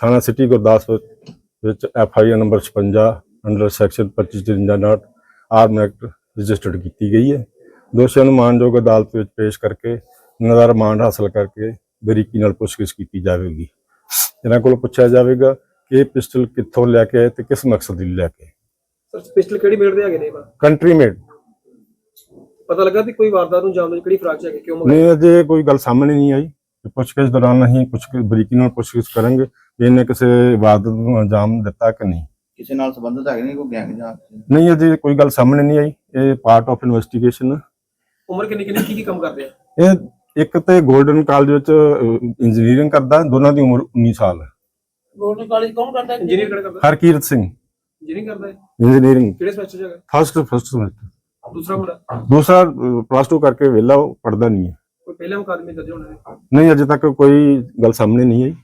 ਥਾਣਾ ਸਿਟੀ ਗੁਰਦਾਸਪੁਰ ਵਿੱਚ F I R number 56 under section 2553 ਨਾਟ ਆਰਮ ਐਕਟ ਰਜਿਸਟਰਡ ਕੀਤੀ ਗਈ ਹੈ। ਦੋਸ਼ੀਆਂ ਨੂੰ ਮਾਨਯੋਗ ਅਦਾਲਤ ਵਿੱਚ ਪੇਸ਼ ਕਰਕੇ ਉਹਨਾਂ ਦਾ ਰਿਮਾਂਡ ਹਾਸਲ ਕਰਕੇ ਬਰੀਕੀ ਨਾਲ ਪੁੱਛਗਿੱਛ ਕੀਤੀ ਜਾਵੇਗੀ। ਇਹਨਾਂ ਕੋਲੋਂ ਪੁੱਛਿਆ ਜਾਵੇਗਾ ਕਿ ਇਹ ਪਿਸਟਲ ਕਿੱਥੋਂ ਲੈ ਕੇ ਆਏ ਤੇ ਕਿਸ ਮਕਸਦ ਲਈ ਲੈ ਕੇ। ਸਰ ਪਿਸਟਲ ਕਿਹੜੀ ਮੇੜ ਦੇ ਹੈਗੇ ਨੇ ਵਾਰ? ਕੰਟਰੀ ਮੇਡ ਪਤਾ ਲੱਗਾ ਵੀ ਕੋਈ ਵਾਰਦਾਤ ਨੂੰ ਜਾਣਨ ਕਿਹੜੀ ਫਰਾਕ ਚ ਹੈਗੇ ਕਿਉਂ ਮੰਗਾਈ ਨਹੀਂ ਅਜੇ ਕੋਈ ਗੱਲ ਸਾਹਮਣੇ ਨਹੀਂ ਆਈ। ਪੁੱਛਗਿੱਛ ਦੌਰਾਨ ਅਸੀਂ ਪੁੱਛ ਬਰੀਕੀ ਨਾਲ ਪੁੱਛਗਿੱਛ ਕਰਾਂਗੇ। ਕਿ ਇਹਨੇ ਕਿਸੇ ਇਬਾਦਤ ਨੂੰ ਅੰਜਾਮ ਦਿੱਤਾ ਕਿ ਨਹੀਂ? ਕਿਸੇ ਨਾਲ ਸੰਬੰਧਿਤ ਹੈਗੇ ਨੇ ਕੋਈ ਗੈਂਗ ਜਾਂ ਨਹੀਂ ਅਜੇ ਕੋਈ ਗੱਲ ਸਾਹਮਣੇ ਨਹੀਂ ਆਈ। ਇਹ ਪਾਰਟ ਆਫ ਇਨਵੈਸਟੀਗੇਸ਼ਨ ਉਮਰ ਕਿੰਨੀ ਕਿੰਨੀ ਕੀ ਕੀ ਕੰਮ ਕਰਦੇ ਆ? ਇਹ ਇੱਕ ਤੇ 골ਡਨ ਕਾਲਜ ਵਿੱਚ ਇੰਜੀਨੀਅਰਿੰਗ ਕਰਦਾ ਦੋਨਾਂ ਦੀ ਉਮਰ 19 ਸਾਲ ਹੈ ਗੋਲਡਨ ਕਾਲਜ ਕੌਣ ਕਰਦਾ? ਹੈ ਇੰਜੀਨੀਅਰ ਕਿਹੜਾ ਕਰਦਾ? ਹਰਕੀਰਤ ਸਿੰਘ। ਇੰਜੀਨੀਅਰਿੰਗ ਕਰਦਾ ਹੈ ਇੰਜੀਨੀਅਰਿੰਗ ਕਿਹੜੇ ਸਮੈਸਟਰ ਚ ਹੈਗਾ? ਫਸਟ ਫਸਟ ਸਮੈਸਟਰ ਦੂਸਰਾ ਮੁੰਡਾ? ਦੂਸਰਾ ਪਲੱਸ 2 ਕਰਕੇ ਵਿਹਲਾ ਉਹ ਪੜਦਾ ਨਹੀਂ ਹੈ ਕੋਈ ਪਹਿਲੇ ਮੁਕਾਦਮੇ ਦਰਜ ਹੋਣੇ? ਨੇ ਨਹੀਂ ਅਜੇ ਤੱਕ ਕੋਈ ਗੱਲ ਸਾਹਮਣੇ ਨਹੀਂ ਆਈ।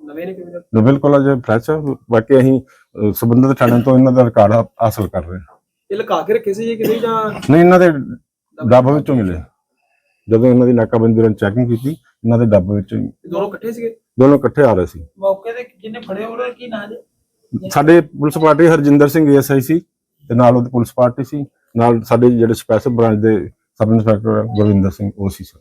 ਨਵੇਂ ਨੇ ਕਿਵੇਂ? ਦਾ ਜੋ ਬਿਲਕੁਲ ਅਜੇ ਫਰੈਸ਼ ਹੈ ਬਾਕੀ ਅਸੀਂ ਅਹ, ਸੰਬੰਧਿਤ ਥਾਣਿਆਂ ਤੋਂ ਇਹਨਾਂ ਦਾ ਰਿਕਾਰਡ ਹਾਸਲ ਕਰ ਰਹੇ ਹਾਂ। ਇਹ ਲੁਕਾ ਕੇ ਰੱਖੇ ਸੀ ਜੀ ਕਿਸੇ ਜਾਂ ਨਹੀਂ ਇਹਨਾਂ ਦੇ ਡੱਬ ਵਿੱਚੋਂ ਮਿਲੇ। ਜਦੋਂ ਇਹਨਾਂ ਦੀ ਨਾਕਾਬੰਦੀ ਦੌਰਾਨ ਚੈਕਿੰਗ ਕੀਤੀ ਇਹਨਾਂ ਦੇ ਡੱਬ ਵਿੱਚੋਂ ਦੋਨੋਂ ਇਕੱਠੇ ਸੀਗੇ? ਦੋਨੋਂ ਇਕੱਠੇ ਆ ਰਹੇ ਸੀ। ਮੌਕੇ ਤੇ ਜਿਹਨੇ ਫੜੇ ਉਹਦਾ ਕੀ ਨਾਂ ਜੀ? ਸਾਡੇ police party Harjinder Singh SI ਸੀ ਤੇ ਨਾਲ ਉਹਦੀ ਪੁਲਿਸ ਪਾਰਟੀ ਸੀ। ਨਾਲ ਸਾਡੇ ਜਿਹੜੇ ਸਪੈਸ਼ਲ ਬ੍ਰਾਂਚ ਦੇ ਸਬ ਇੰਸਪੈਕਟਰ ਗੁਰਵਿੰਦਰ ਸਿੰਘ ਉਹ ਸੀ ਸਰ।